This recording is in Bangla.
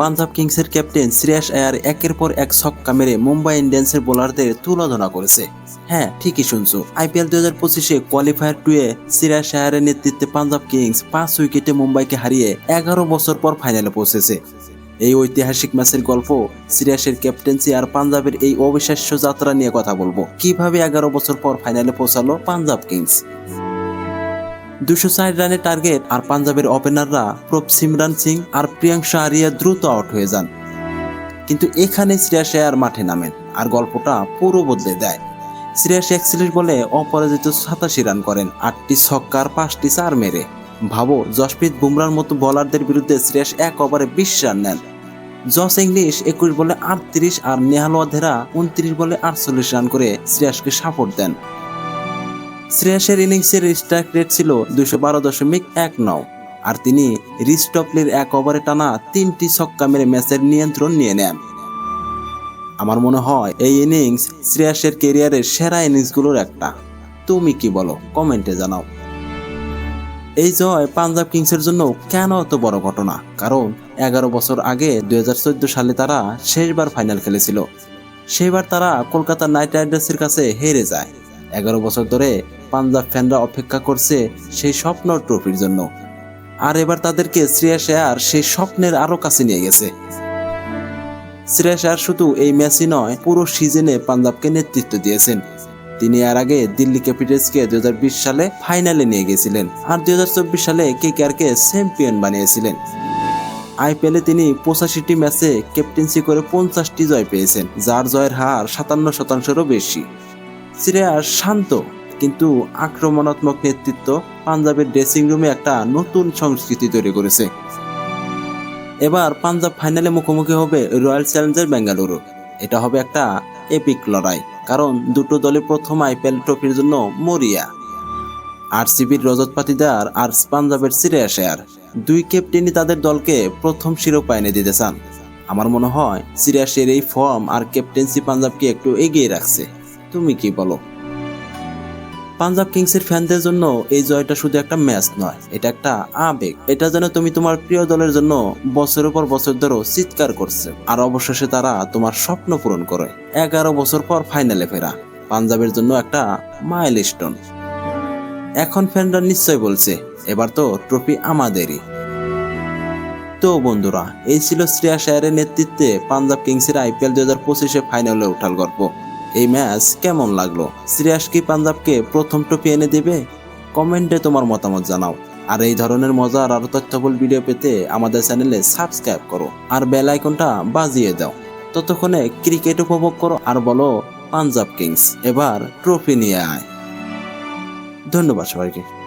পাঞ্জাব কিংসের ক্যাপ্টেন শ্রেয়াস আয়ার একের পর এক ছক্কা মেরে মুম্বাই ইন্ডিয়ান্সের বোলারদের তুলনা করেছে। হ্যাঁ ঠিকই শুনছো। আইপিএল দুই হাজার পঁচিশে কোয়ালিফায়ার টুয়ে শ্রেয়াস আয়ারের নেতৃত্বে পাঞ্জাব কিংস পাঁচ উইকেটে মুম্বাইকে হারিয়ে এগারো বছর পর ফাইনালে পৌঁছেছে। এই ঐতিহাসিক ম্যাচের গল্প সিরিয়াসের ক্যাপ্টেন্সি আর পাঞ্জাবের এই অবিশ্বাস্য যাত্রা নিয়ে কথা বলব। কীভাবে এগারো বছর পর ফাইনালে পৌঁছালো পাঞ্জাব কিংস? দুশো ষাট রানের টার্গেট আর পাঞ্জাবের ওপেনাররা প্রপ সিমরান সিং আর প্রিয়াংশু আরিয়া দ্রুত আউট হয়ে যান। কিন্তু এখানে শ্রেয়াস আয়ার মাঠে নামেন আর গল্পটা পুরো বদলে দেয়। শ্রেয়াস একচল্লিশ বলে অপরাজিত সাতাশি রান করেন, আটটি ছক্কার পাঁচটি চার মেরে। ভাবো, জসপ্রীত বুমরার মতো বোলারদের বিরুদ্ধে শ্রেয়াস এক ওভারে বিশ রান নেন। জস ইংলিশ একুশ বলে আটত্রিশ আর নেহাল ওয়াধেরা উনত্রিশ বলে আটচল্লিশ রান করে শ্রেয়াসকে সাপোর্ট দেন। শ্রেয়াসের ইনিংসের স্ট্রাইক রেট ছিল দুশো বারো দশমিক এক নও আর তিনি রিস্টপলির এক ওভারে টানা তিনটি ছক্কা মেরে ম্যাচের নিয়ন্ত্রণ নিয়ে নেন। আমার মনে হয় এই ইনিংস শ্রেয়াসের কেরিয়ারের সেরা ইনিংসগুলোর একটা। তুমি কি বলো? কমেন্টে জানাও। এই জয় পাঞ্জাব কিংসের জন্য কেন এত বড় ঘটনা? কারণ এগারো বছর আগে দুই হাজার চোদ্দ সালে তারা শেষবার ফাইনাল খেলেছিল। সেবার তারা কলকাতা নাইট রাইডার্সের কাছে হেরে যায়। এগারো বছর ধরে পাঞ্জাব ফ্যানরা অপেক্ষা করছে সেই স্বপ্ন ট্রফির জন্য। আর এবার তাদেরকে শ্রেয়াস আয়ার সেই স্বপ্নের আরও কাছে নিয়ে গেছে। শ্রেয়াস আয়ার শুধু এই ম্যাচই নয়, পুরো সিজনে পাঞ্জাবকে নেতৃত্ব দিয়েছেন। তিনি এর আগে দিল্লি ক্যাপিটালসকে দুই সালে ফাইনালে নিয়ে গেছিলেন আর দুই হাজার চব্বিশ সালে কেকেআরকে চ্যাম্পিয়ন বানিয়েছিলেন। আইপিএলে তিনি পঁচাশিটি ম্যাচে ক্যাপ্টেন্সি করে পঞ্চাশটি জয় পেয়েছেন, যার জয়ের হার সাতান্ন শতাংশেরও বেশি। শ্রেয়াস শান্ত, কিন্তু আক্রমণাত্মক নেতৃত্ব পাঞ্জাবের ড্রেসিং রুমে একটা নতুন সংস্কৃতি তৈরি করেছে। এবার পাঞ্জাব ফাইনালে মুখোমুখি হবে রয়্যাল চ্যালেঞ্জার বেঙ্গালুরু। এটা হবে একটা এপিক লড়াই, কারণ দুটো দলে প্রথম আইপিএল ট্রফির জন্য মরিয়া। আরসিবির রজত পাতিদার আর পাঞ্জাবের সিরিয়া শেয়ার দুই ক্যাপ্টেনই তাদের দলকে প্রথম শিরোপা এনে দিতে চান। আমার মনে হয় সিরিয়াসের এই ফর্ম আর ক্যাপ্টেন্সি পাঞ্জাবকে একটু এগিয়ে রাখছে। তুমি কি বলো? পাঞ্জাব কিংসের ফ্যানদের জন্য এই জয়টা শুধু একটা ম্যাচ নয়, এটা একটা আবেগ। এটা যেন তুমি তোমার প্রিয় দলের জন্য বছরের পর বছর ধরে চিৎকার করছে, আর অবশেষে তারা তোমার স্বপ্ন পূরণ করে। এগারো বছর পর ফাইনালে ফেরা, পাঞ্জাবের জন্য একটা মাইল স্টোন এখন ফ্যানরা নিশ্চয় বলছে, এবার তো ট্রফি আমাদেরই। তো বন্ধুরা, এই ছিল শ্রেয়া আয়ারের নেতৃত্বে পাঞ্জাব কিংসের আইপিএল দুই হাজার পঁচিশে ফাইনালে ওঠার গল্প। এই ম্যাচ কেমন লাগল? সিরিয়াস কি পাঞ্জাবকে প্রথম ট্রফি এনে দেবে? কমেন্টে তোমার মতামত জানাও। আর এই ধরনের মজার আরও তথ্যবল ভিডিও পেতে আমাদের চ্যানেলে সাবস্ক্রাইব করো। আর বেল আইকনটা বাজিয়ে দাও। ততক্ষণে ক্রিকেট উপভোগ করো আর বলো পাঞ্জাব কিংস। এবার ট্রফি নিয়ে আয়। ধন্যবাদ সবাইকে।